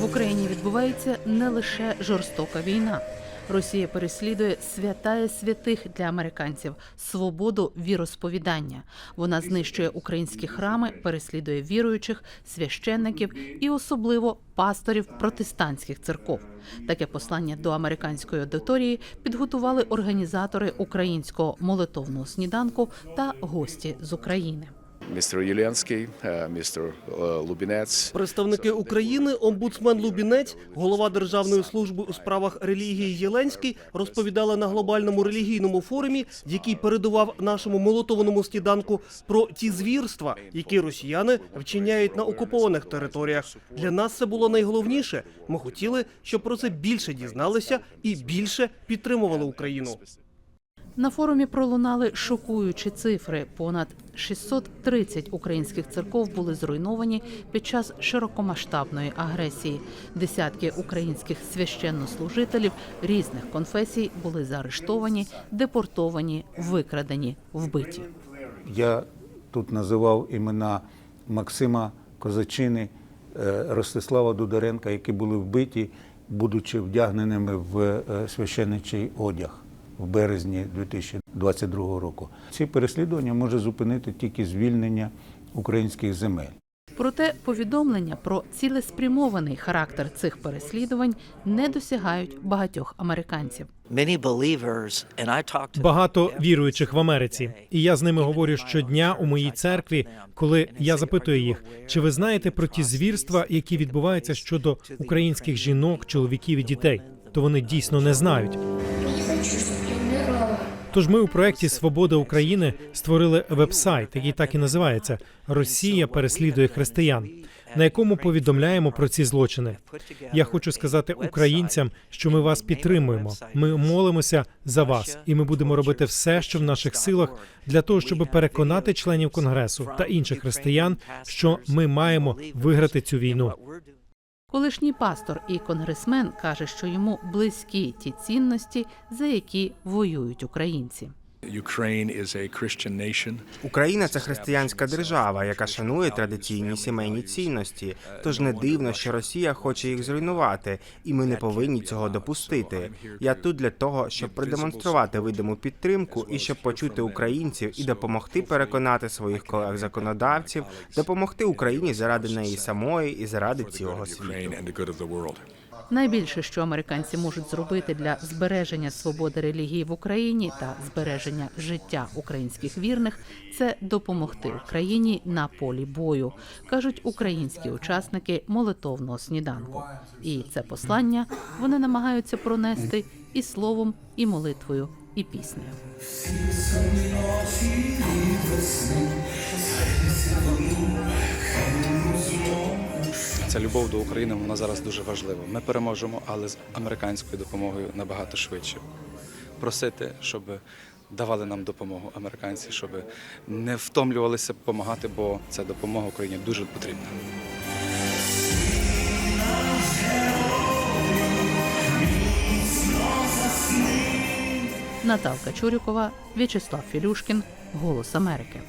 В Україні відбувається не лише жорстока війна. Росія переслідує святає святих для американців свободу віросповідання. Вона знищує українські храми, переслідує віруючих, священників і особливо пасторів протестантських церков. Таке послання до американської аудиторії підготували організатори українського молитовного сніданку та гості з України. Містер Єлянський, е, містер е, Лубінець. Представники України, омбудсмен Лубінець, голова Державної служби у справах релігії Єленський розповідали на глобальному релігійному форумі, який передував нашому молотованому сніданку, про ті звірства, які росіяни вчиняють на окупованих територіях. Для нас це було найголовніше. Ми хотіли, щоб про це більше дізналися і більше підтримували Україну. На форумі пролунали шокуючі цифри. Понад 630 українських церков були зруйновані під час широкомасштабної агресії. Десятки українських священнослужителів різних конфесій були заарештовані, депортовані, викрадені, вбиті. Я тут називав імена Максима Козачини, е, Ростислава Дударенка, які були вбиті, будучи вдягненими в е, священичий одяг в березні 2022 року. Ці переслідування може зупинити тільки звільнення українських земель. Проте повідомлення про цілеспрямований характер цих переслідувань не досягають багатьох американців. Багато віруючих в Америці, і я з ними говорю щодня у моїй церкві, коли я запитую їх, чи ви знаєте про ті звірства, які відбуваються щодо українських жінок, чоловіків і дітей, то вони дійсно не знають. Тож ми у проєкті Свобода України створили веб-сайт, який так і називається Росія переслідує християн, на якому повідомляємо про ці злочини. Я хочу сказати українцям, що ми вас підтримуємо. Ми молимося за вас, і ми будемо робити все, що в наших силах, для того, щоб переконати членів конгресу та інших християн, що ми маємо виграти цю війну. Колишній пастор і конгресмен каже, що йому близькі ті цінності, за які воюють українці. Україна це християнська держава, яка шанує традиційні сімейні цінності. Тож не дивно, що Росія хоче їх зруйнувати, і ми не повинні цього допустити. Я тут для того, щоб продемонструвати видиму підтримку і щоб почути українців і допомогти переконати своїх колег-законодавців, допомогти Україні заради неї самої і заради цілого світу. Найбільше, що американці можуть зробити для збереження свободи релігії в Україні та збереження життя українських вірних, це допомогти Україні на полі бою, кажуть українські учасники молитовного сніданку. І це послання вони намагаються пронести і словом, і молитвою, і піснею. Ця любов до України вона зараз дуже важлива. Ми переможемо, але з американською допомогою набагато швидше. Просити, щоб давали нам допомогу американці, щоб не втомлювалися допомагати, бо ця допомога Україні дуже потрібна. Наталка Чурікова, В'ячеслав Філюшкін, Голос Америки.